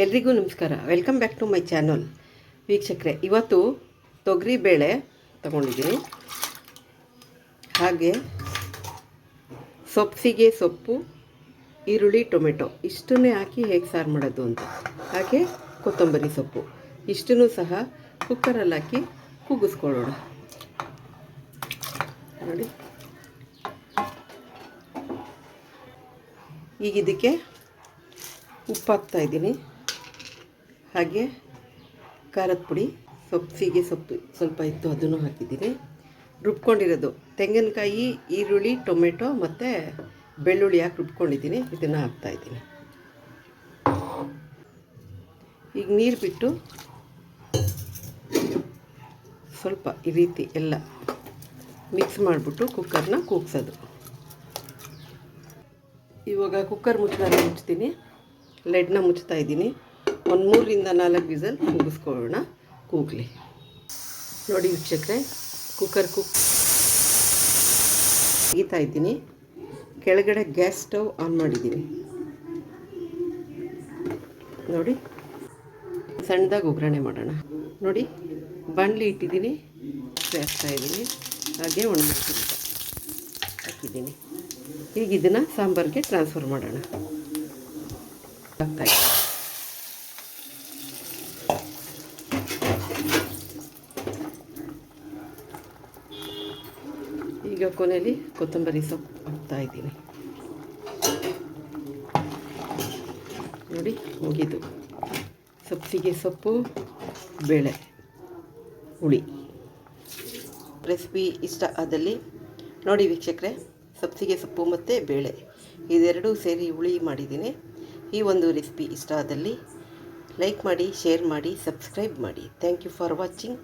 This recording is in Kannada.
ಎಲ್ರಿಗೂ ನಮಸ್ಕಾರ. Welcome back to my channel ವೀಕ್ಷಕರೇ, ಇವತ್ತು ತೊಗರಿ ಬೇಳೆ ತಗೊಂಡಿದ್ದೀನಿ. ಹಾಗೆ ಸೊಪ್ಪಿಗೆ ಸೊಪ್ಪು, ಈರುಳ್ಳಿ, ಟೊಮೆಟೊ. ಇಷ್ಟನ್ನೇ ಹಾಕಿ ಹೇಗೆ ಸಾರು ಮಾಡೋದು ಅಂತ. ಹಾಗೆ ಕೊತ್ತಂಬರಿ ಸೊಪ್ಪು. ಇಷ್ಟನ್ನು ಸಹ ಕುಕ್ಕರಲ್ಲಿ ಹಾಕಿ ಕೂಗಿಸ್ಕೊಳ್ಳೋಣ ನೋಡಿ. ಈಗ ಇದಕ್ಕೆ ಉಪ್ಪು ಹಾಕ್ತಾ ಇದ್ದೀನಿ. ಹಾಗೆ ಖಾರದ ಪುಡಿ ಸೊಪ್ಪಿಗೆ ಸೊಪ್ಪು ಸ್ವಲ್ಪ ಇತ್ತು, ಅದನ್ನು ಹಾಕಿದ್ದೀನಿ ರುಬ್ಕೊಂಡಿರೋದು ತೆಂಗಿನಕಾಯಿ, ಈರುಳ್ಳಿ, ಟೊಮೆಟೊ ಮತ್ತು ಬೆಳ್ಳುಳ್ಳಿ ಹಾಕಿ ರುಬ್ಕೊಂಡಿದ್ದೀನಿ. ಇದನ್ನು ಹಾಕ್ತಾಯಿದ್ದೀನಿ ಈಗ ನೀರು ಬಿಟ್ಟು ಸ್ವಲ್ಪ ಈ ರೀತಿ ಎಲ್ಲ ಮಿಕ್ಸ್ ಮಾಡಿಬಿಟ್ಟು ಕುಕ್ಕರ್ನ ಕೂಗ್ಸೋದು. ಇವಾಗ ಕುಕ್ಕರ್ ಮುಚ್ಚಳನ ಮುಚ್ತೀನಿ. ಲೆಡ್ನ ಮುಚ್ತಾ ಇದ್ದೀನಿ. ಒಂದು ಮೂರರಿಂದ ನಾಲ್ಕು ವಿಸಲ್ ಕೂಗಿಸ್ಕೊಳ್ಳೋಣ ಕೂಗಲಿ. ನೋಡಿ ವೀಕ್ಷಕರೆ ಕುಕ್ಕರ್ ಕುಕ್ ತೆಗಿತಾ ಇದ್ದೀನಿ. ಕೆಳಗಡೆ ಗ್ಯಾಸ್ ಸ್ಟವ್ ಆನ್ ಮಾಡಿದ್ದೀನಿ. ನೋಡಿ, ಸಣ್ಣದಾಗಿ ಒಗ್ಗರಣೆ ಮಾಡೋಣ. ನೋಡಿ ಬಾಣಲಿ ಇಟ್ಟಿದ್ದೀನಿ ಹಾಕ್ತಾ ಇದ್ದೀನಿ. ಹಾಗೆ ಒಣಗಿಸಿ ಹಾಕಿದ್ದೀನಿ. ಈಗ ಇದನ್ನು ಸಾಂಬಾರಿಗೆ ಟ್ರಾನ್ಸ್ಫರ್ ಮಾಡೋಣ. ಹಾಕ್ತಾ ಈಗ ಕೊನೆಯಲ್ಲಿ ಕೊತ್ತಂಬರಿ ಸೊಪ್ಪು ಹಾಕ್ತಾ ಇದ್ದೀನಿ. ನೋಡಿ, ಮುಗಿದು. ಸೊಪ್ಪಿಗೆ ಸೊಪ್ಪು, ಬೇಳೆ, ಹುಳಿ. ರೆಸಿಪಿ ಇಷ್ಟ ಆದಲ್ಲಿ ನೋಡಿ ವೀಕ್ಷಕರೇ ಸಬ್ಸಿಗೆ ಸೊಪ್ಪು ಮತ್ತು ಬೇಳೆ. ಇದೆರಡೂ ಸೇರಿ ಹುಳಿ ಮಾಡಿದ್ದೀನಿ. ಈ ಒಂದು ರೆಸಿಪಿ ಇಷ್ಟ ಆದಲ್ಲಿ ಲೈಕ್ ಮಾಡಿ, ಶೇರ್ ಮಾಡಿ, ಸಬ್ಸ್ಕ್ರೈಬ್ ಮಾಡಿ. Thank you for watching